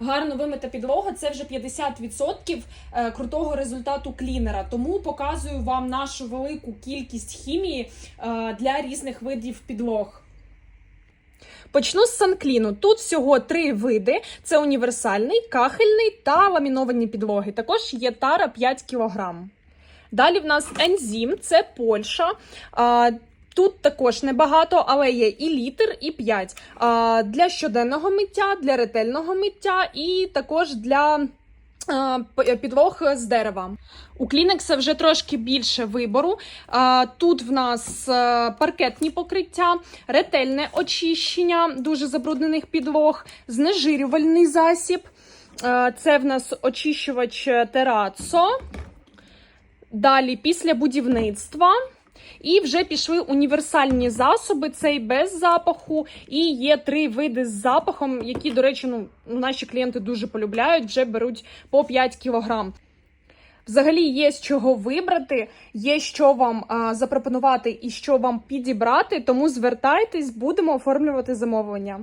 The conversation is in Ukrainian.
Гарно вимита підлога це вже 50% е, крутого результату клінера. Тому показую вам нашу велику кількість хімії е, для різних видів підлог. Почну з санкліну. Тут всього три види: це універсальний, кахельний та ламіновані підлоги. Також є тара 5 кг. Далі в нас ензім, це Польща. Тут також небагато, але є і літр, і 5. А, Для щоденного миття, для ретельного миття і також для підлог з дерева. У Клінекса вже трошки більше вибору. Тут в нас е, паркетні покриття, ретельне очищення дуже забруднених підлог, знежирювальний засіб. Е, Це в нас очищувач Терацо. Далі після будівництва. І вже пішли універсальні засоби, цей без запаху. І є три види з запахом, які, до речі, ну, наші клієнти дуже полюбляють, вже беруть по 5 кілограм. Взагалі є з чого вибрати, є що вам а, запропонувати і що вам підібрати, тому звертайтесь, будемо оформлювати замовлення.